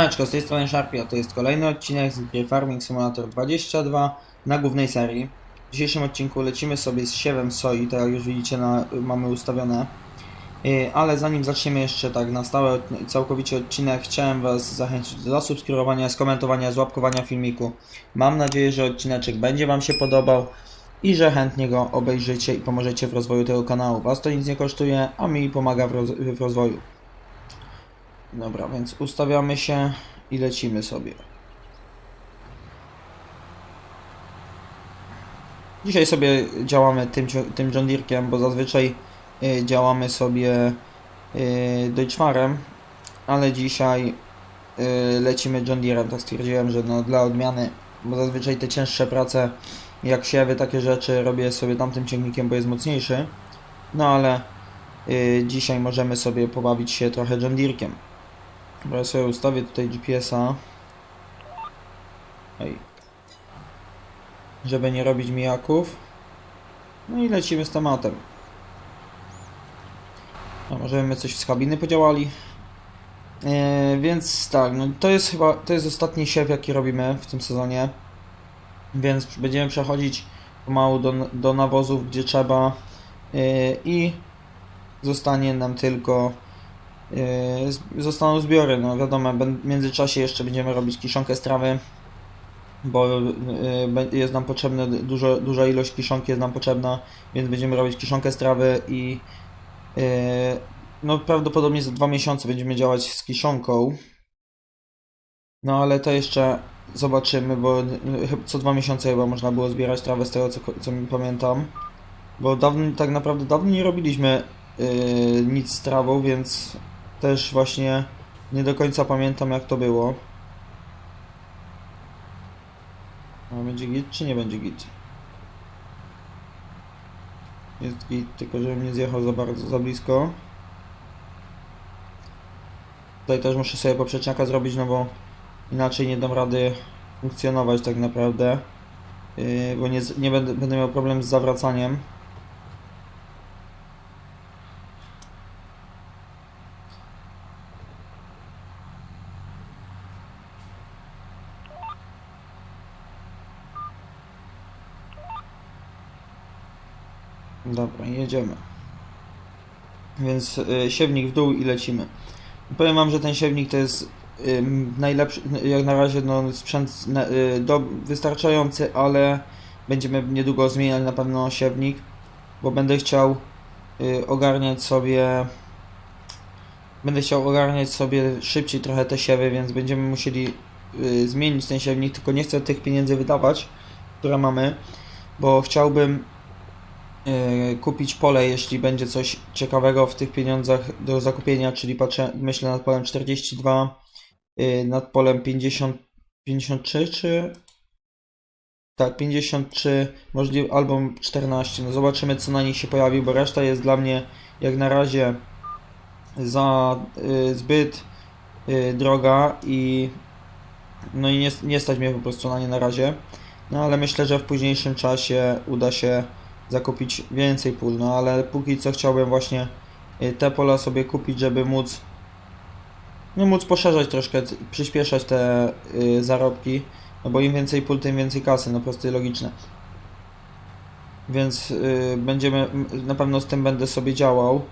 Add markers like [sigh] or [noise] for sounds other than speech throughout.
Siemaneczko, z tej strony Sharpie, a to jest kolejny odcinek z gry Farming Simulator 22 na głównej serii. W dzisiejszym odcinku lecimy sobie z siewem soi, tak jak już widzicie na, mamy ustawione. Yy, Ale zanim zaczniemy jeszcze tak na stałe, całkowicie odcinek, chciałem Was zachęcić do zasubskrybowania, skomentowania, złapkowania filmiku. Mam nadzieję, że odcineczek będzie Wam się podobał i że chętnie go obejrzycie i pomożecie w rozwoju tego kanału. Was to nic nie kosztuje, a mi pomaga w, roz w rozwoju. Dobra, więc ustawiamy się i lecimy sobie. Dzisiaj sobie działamy tym, tym John Deere'kiem, bo zazwyczaj y, działamy sobie y, Deutschmarem, ale dzisiaj y, lecimy John Deere'em. Tak stwierdziłem, że no, dla odmiany, bo zazwyczaj te cięższe prace, jak siewy, takie rzeczy robię sobie tamtym ciągnikiem, bo jest mocniejszy. No ale y, dzisiaj możemy sobie pobawić się trochę John Deere'kiem. Dobra, ja sobie ustawię tutaj GPS-a. Ej. Żeby nie robić mijaków. No i lecimy z tematem. A może my coś z kabiny podziałali? E, więc tak, no to jest chyba, to jest ostatni siew jaki robimy w tym sezonie. Więc będziemy przechodzić pomału do, do nawozów, gdzie trzeba. E, I zostanie nam tylko Zostaną zbiory, no wiadomo, w międzyczasie jeszcze będziemy robić kiszonkę z trawy, bo be- jest nam potrzebne dużo, duża ilość kiszonki jest nam potrzebna, więc będziemy robić kiszonkę z trawy i yy, no prawdopodobnie za dwa miesiące będziemy działać z kiszonką. No ale to jeszcze zobaczymy, bo co dwa miesiące chyba można było zbierać trawę z tego co, co mi pamiętam. Bo dawno, tak naprawdę dawno nie robiliśmy yy, nic z trawą, więc też właśnie nie do końca pamiętam jak to było. A będzie git czy nie będzie git? Jest git, tylko żebym nie zjechał za bardzo, za blisko. Tutaj też muszę sobie poprzeczniaka zrobić, no bo inaczej nie dam rady funkcjonować tak naprawdę. Yy, bo nie, nie będę, będę miał problem z zawracaniem. Dobra, jedziemy. Więc y, siewnik w dół i lecimy. Powiem wam, że ten siewnik to jest y, najlepszy, jak na razie no, sprzęt na, y, do, wystarczający, ale będziemy niedługo zmieniać na pewno siewnik, bo będę chciał y, ogarniać sobie będę chciał ogarniać sobie szybciej trochę te siewy, więc będziemy musieli y, zmienić ten siewnik, tylko nie chcę tych pieniędzy wydawać, które mamy, bo chciałbym kupić pole, jeśli będzie coś ciekawego w tych pieniądzach do zakupienia, czyli patrzę, myślę nad polem 42, e, nad polem 50, 53 czy tak, 53, możliwe albo 14. No zobaczymy co na nich się pojawi, bo reszta jest dla mnie jak na razie za y, zbyt y, droga i no i nie, nie stać mnie po prostu na nie na razie. No ale myślę, że w późniejszym czasie uda się zakupić więcej pól, no ale póki co chciałbym właśnie y, te pola sobie kupić, żeby móc no móc poszerzać troszkę, przyspieszać te y, zarobki, no bo im więcej pól, tym więcej kasy, no proste i logiczne. Więc y, będziemy, na pewno z tym będę sobie działał.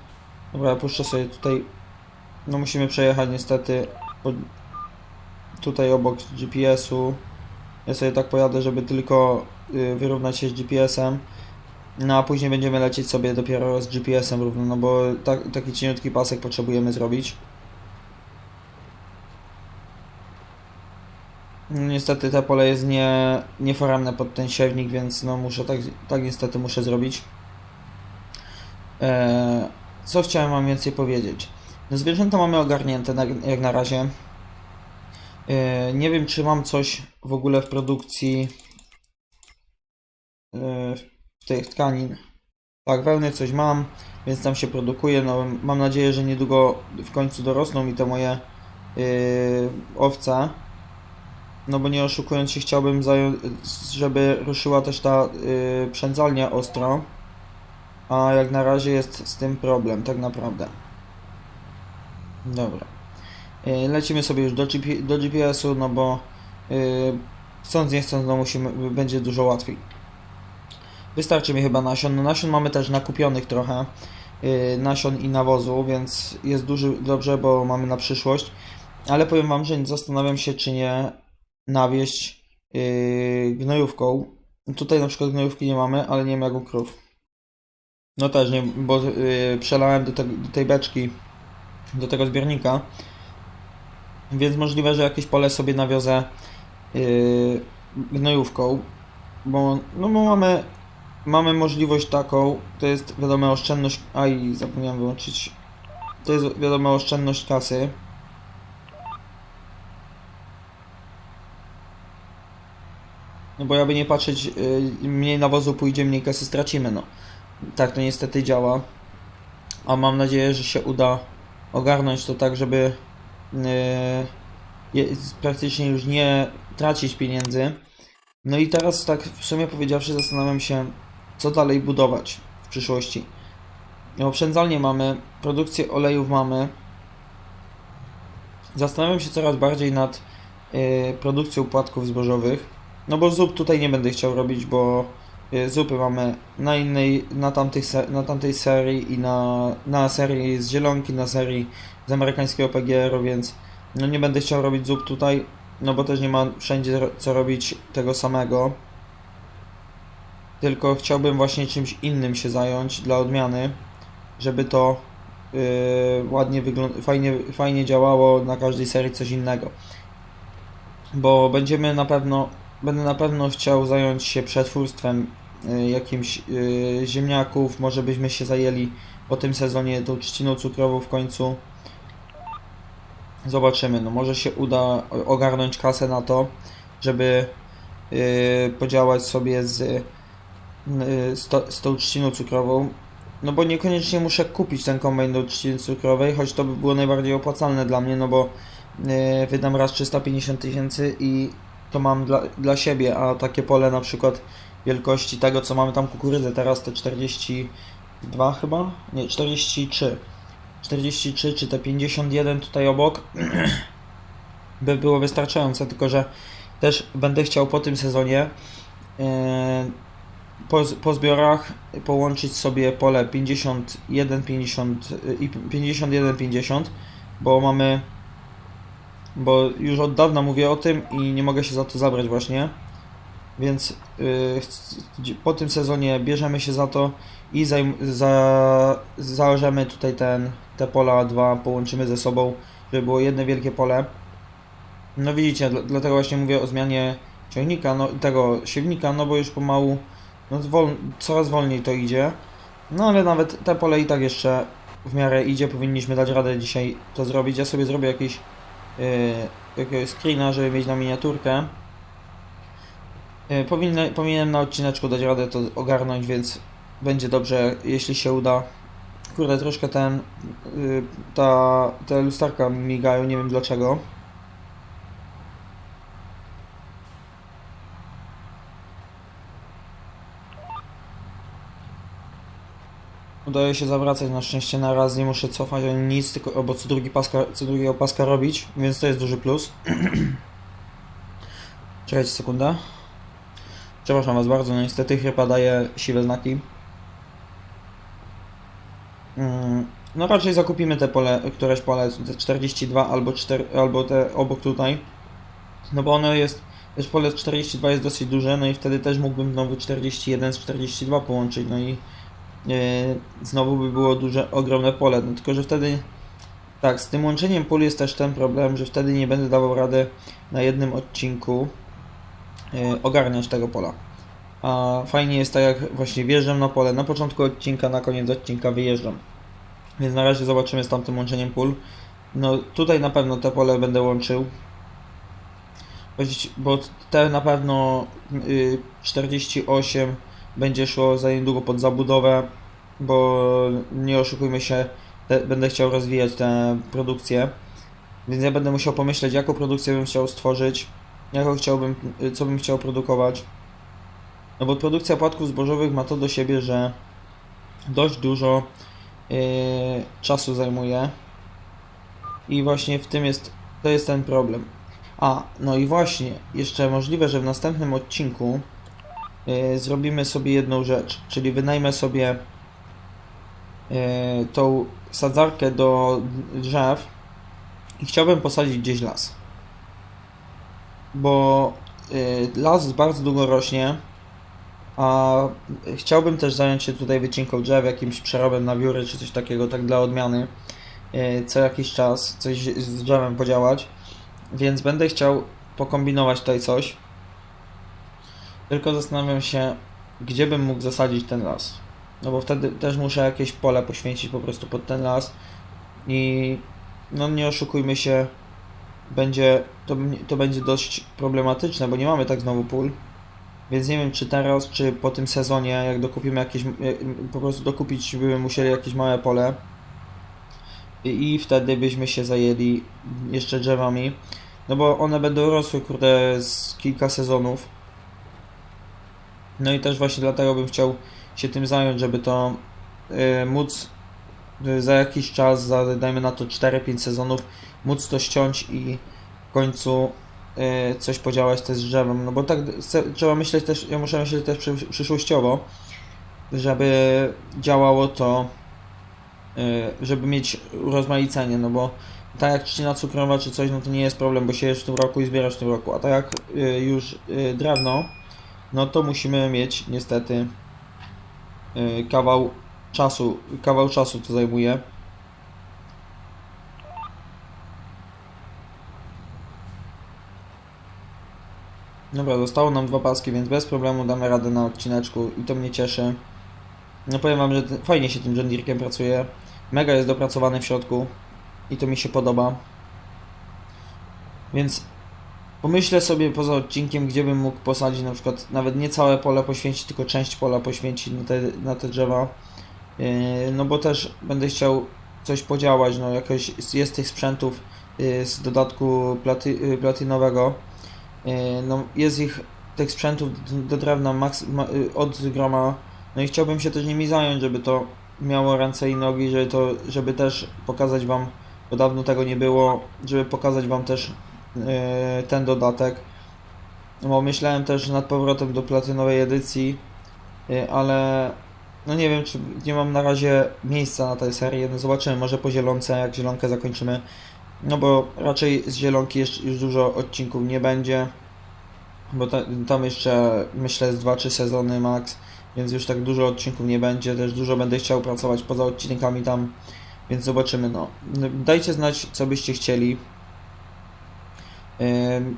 Dobra, ja puszczę sobie tutaj, no musimy przejechać niestety tutaj obok GPS-u. Ja sobie tak pojadę, żeby tylko y, wyrównać się z GPS-em. No a później będziemy lecieć sobie dopiero z GPS-em równo, no bo tak, taki cieniutki pasek potrzebujemy zrobić. No, Niestety te pole jest nie, nieforemne pod ten siewnik, więc no muszę tak, tak niestety muszę zrobić. Eee, co chciałem wam więcej powiedzieć? No zwierzęta mamy ogarnięte na, jak na razie. Eee, nie wiem czy mam coś w ogóle w produkcji tych tkanin. Tak, wełny coś mam, więc tam się produkuje. No, mam nadzieję, że niedługo w końcu dorosną mi te moje yy, owce. No bo nie oszukując się, chciałbym żeby ruszyła też ta yy, przędzalnia ostro. A jak na razie jest z tym problem, tak naprawdę. Dobra. Yy, lecimy sobie już do, do GPS-u, no bo yy, chcąc nie chcąc, no musimy, będzie dużo łatwiej. Wystarczy mi chyba nasion. No nasion mamy też nakupionych trochę. Yy, nasion i nawozu, więc jest duży, dobrze, bo mamy na przyszłość. Ale powiem Wam, że zastanawiam się, czy nie nawieść yy, gnojówką. Tutaj na przykład gnojówki nie mamy, ale nie wiem krów. No też nie, bo yy, przelałem do, te, do tej beczki, do tego zbiornika. Więc możliwe, że jakieś pole sobie nawiozę yy, gnojówką. Bo, no bo mamy, mamy możliwość taką, to jest wiadomo oszczędność, aj zapomniałem wyłączyć, to jest wiadomo oszczędność kasy. No bo jakby nie patrzeć, yy, mniej nawozu pójdzie, mniej kasy stracimy, no. Tak to niestety działa. A mam nadzieję, że się uda ogarnąć to tak, żeby yy, praktycznie już nie tracić pieniędzy. No i teraz tak w sumie powiedziawszy zastanawiam się, co dalej budować w przyszłości. Oprzędzalnie mamy, produkcję olejów mamy. Zastanawiam się coraz bardziej nad yy, produkcją płatków zbożowych. No bo zup tutaj nie będę chciał robić, bo y, zupy mamy na innej, na tamtej, se- na tamtej serii i na, na serii z Zielonki, na serii z amerykańskiego PGR-u, więc no nie będę chciał robić zup tutaj, no bo też nie ma wszędzie co robić tego samego. Tylko chciałbym właśnie czymś innym się zająć dla odmiany, żeby to yy, ładnie fajnie, fajnie działało na każdej serii coś innego. Bo będziemy na pewno Będę na pewno chciał zająć się przetwórstwem y, jakimś y, ziemniaków. Może byśmy się zajęli po tym sezonie tą trzciną cukrową w końcu. Zobaczymy. No może się uda o- ogarnąć kasę na to, żeby y, podziałać sobie z, z, to, z tą trzciną cukrową. No bo niekoniecznie muszę kupić ten kombajn do trzciny cukrowej, choć to by było najbardziej opłacalne dla mnie, no bo y, wydam raz 350 tysięcy i to mam dla, dla siebie, a takie pole na przykład wielkości tego, co mamy tam kukurydzę teraz, te 42 chyba? Nie, 43. 43 czy te 51 tutaj obok [clears throat] by było wystarczające, tylko że też będę chciał po tym sezonie e, po, po zbiorach połączyć sobie pole 51, 50 i 51, 50, bo mamy bo już od dawna mówię o tym i nie mogę się za to zabrać właśnie. Więc yy, po tym sezonie bierzemy się za to i zajm- za, założymy tutaj ten, te pola dwa, połączymy ze sobą, żeby było jedno wielkie pole. No widzicie, dl- dlatego właśnie mówię o zmianie ciągnika, no i tego siewnika, no bo już pomału, no zwol- coraz wolniej to idzie. No ale nawet te pole i tak jeszcze w miarę idzie, powinniśmy dać radę dzisiaj to zrobić. Ja sobie zrobię jakieś yy, jakiegoś screena, żeby mieć na miniaturkę. Yy, powinny, powinienem na odcineczku dać radę to ogarnąć, więc będzie dobrze, jeśli się uda. Kurde, troszkę ten, yy, ta, te lusterka migają, nie wiem dlaczego. Udaje się zawracać na szczęście na raz, nie muszę cofać ani nic, tylko albo co, drugi paska, co drugiego paska robić, więc to jest duży plus. [clears throat] Czekajcie sekundę. Przepraszam Was bardzo, no niestety chyba daje siwe znaki. Mm, No raczej zakupimy te pole, któreś pole, te 42 albo 4, albo te obok tutaj. No bo ono jest, też pole 42 jest dosyć duże, no i wtedy też mógłbym znowu 41 z 42 połączyć, no i znowu by było duże, ogromne pole, no tylko że wtedy tak, z tym łączeniem pól jest też ten problem, że wtedy nie będę dawał rady na jednym odcinku e, ogarniać tego pola. A fajnie jest tak jak właśnie wjeżdżam na pole na początku odcinka, na koniec odcinka wyjeżdżam. Więc na razie zobaczymy z tamtym łączeniem pól. No tutaj na pewno te pole będę łączył. Bo te na pewno y, 48 będzie szło za niedługo pod zabudowę, bo nie oszukujmy się, będę chciał rozwijać tę produkcję. Więc ja będę musiał pomyśleć, jaką produkcję bym chciał stworzyć, jaką chciałbym, co bym chciał produkować. No bo produkcja płatków zbożowych ma to do siebie, że dość dużo yy, czasu zajmuje. I właśnie w tym jest, to jest ten problem. A, no i właśnie, jeszcze możliwe, że w następnym odcinku zrobimy sobie jedną rzecz, czyli wynajmę sobie y, tą sadzarkę do drzew i chciałbym posadzić gdzieś las. Bo y, las bardzo długo rośnie, a chciałbym też zająć się tutaj wycinką drzew, jakimś przerobem na wióry czy coś takiego, tak dla odmiany. Co jakiś czas coś z drzewem podziałać. Więc będę chciał pokombinować tutaj coś. Tylko zastanawiam się, gdzie bym mógł zasadzić ten las. No bo wtedy też muszę jakieś pole poświęcić po prostu pod ten las. I no nie oszukujmy się, będzie to, to będzie dość problematyczne, bo nie mamy tak znowu pól. Więc nie wiem, czy teraz, czy po tym sezonie, jak dokupimy jakieś, po prostu dokupić byśmy musieli jakieś małe pole. I, I wtedy byśmy się zajęli jeszcze drzewami. No bo one będą rosły, kurde, z kilka sezonów. No i też właśnie dlatego bym chciał się tym zająć, żeby to y, móc y, za jakiś czas, za dajmy na to 4-5 sezonów, móc to ściąć i w końcu y, coś podziałać też z drzewem. No bo tak chcę- trzeba myśleć też, ja muszę myśleć też przy, przyszłościowo, żeby działało to, y, żeby mieć urozmaicenie, no bo tak jak trzcina cukrowa czy coś, no to nie jest problem, bo siejesz w tym roku i zbierasz w tym roku, a tak jak y, już y, drewno, no to musimy mieć niestety y, kawał czasu, kawał czasu to zajmuje. Dobra, zostało nam dwa paski, więc bez problemu damy radę na odcineczku i to mnie cieszy. No powiem wam, że fajnie się tym John pracuje. Mega jest dopracowany w środku i to mi się podoba. Więc pomyślę sobie poza odcinkiem, gdzie bym mógł posadzić na przykład nawet nie całe pole poświęcić, tylko część pola poświęcić na te, na te drzewa. Yy, No bo też będę chciał coś podziałać, no jakoś jest tych sprzętów yy, z dodatku platy, yy, platynowego. No jest ich tych sprzętów do- drewna maks, ma, od groma. No i chciałbym się też nimi zająć, żeby to miało ręce i nogi, żeby to, żeby też pokazać wam, bo dawno tego nie było, żeby pokazać wam też ten dodatek. Bo myślałem też nad powrotem do platynowej edycji, yy, ale no nie wiem, czy nie mam na razie miejsca na tę serię. No zobaczymy, może po zielonce, jak zielonkę zakończymy. No bo raczej z zielonki jeszcze już dużo odcinków nie będzie. Bo ta, tam jeszcze myślę z 2-3 sezony max, więc już tak dużo odcinków nie będzie. Też dużo będę chciał pracować poza odcinkami tam, więc zobaczymy. No. Dajcie znać, co byście chcieli.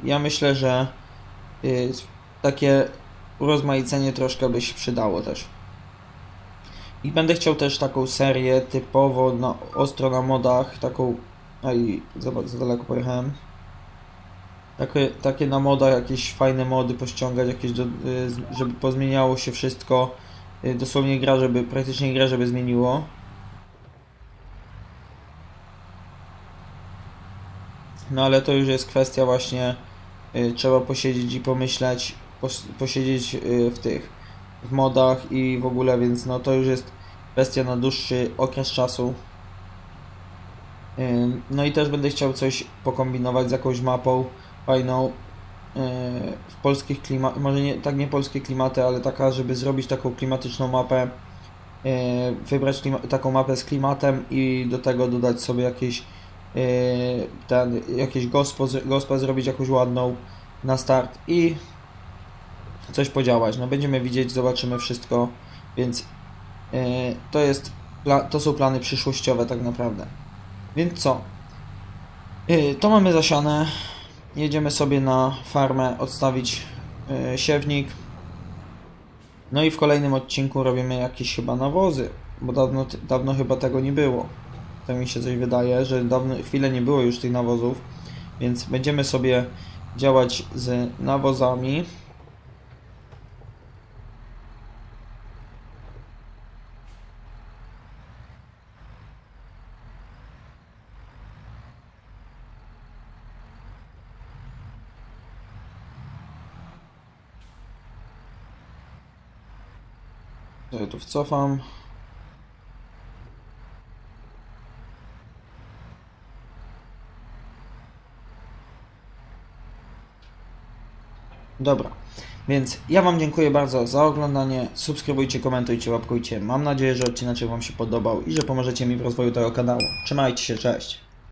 Ja myślę, że y, takie urozmaicenie troszkę by się przydało też. I będę chciał też taką serię typowo na, ostro na modach, taką... Aj, zobacz, za daleko pojechałem. Takie, takie na modach, jakieś fajne mody pościągać, jakieś do, y, żeby pozmieniało się wszystko. Y, Dosłownie gra, żeby, praktycznie gra, żeby zmieniło. No ale to już jest kwestia właśnie, y, trzeba posiedzieć i pomyśleć, pos, posiedzieć y, w tych, w modach i w ogóle, więc no to już jest kwestia na dłuższy okres czasu. Ym, No i też będę chciał coś pokombinować z jakąś mapą fajną yy, w polskich klimatach, może nie, tak nie polskie klimaty, ale taka, żeby zrobić taką klimatyczną mapę, yy, wybrać klima, taką mapę z klimatem i do tego dodać sobie jakieś ten, jakieś gospo, zrobić jakąś ładną na start i coś podziałać. No będziemy widzieć, zobaczymy wszystko, więc yy, to jest, to są plany przyszłościowe tak naprawdę. Więc co? Yy, to mamy zasiane. Jedziemy sobie na farmę odstawić siewnik. No i w kolejnym odcinku robimy jakieś chyba nawozy, bo dawno, dawno chyba tego nie było. Mi się coś wydaje, że dawno, chwilę nie było już tych nawozów, więc będziemy sobie działać z nawozami. Tu wcofam. Dobra. Więc ja Wam dziękuję bardzo za oglądanie. Subskrybujcie, komentujcie, łapkujcie. Mam nadzieję, że odcinek Wam się podobał i że pomożecie mi w rozwoju tego kanału. Trzymajcie się, cześć.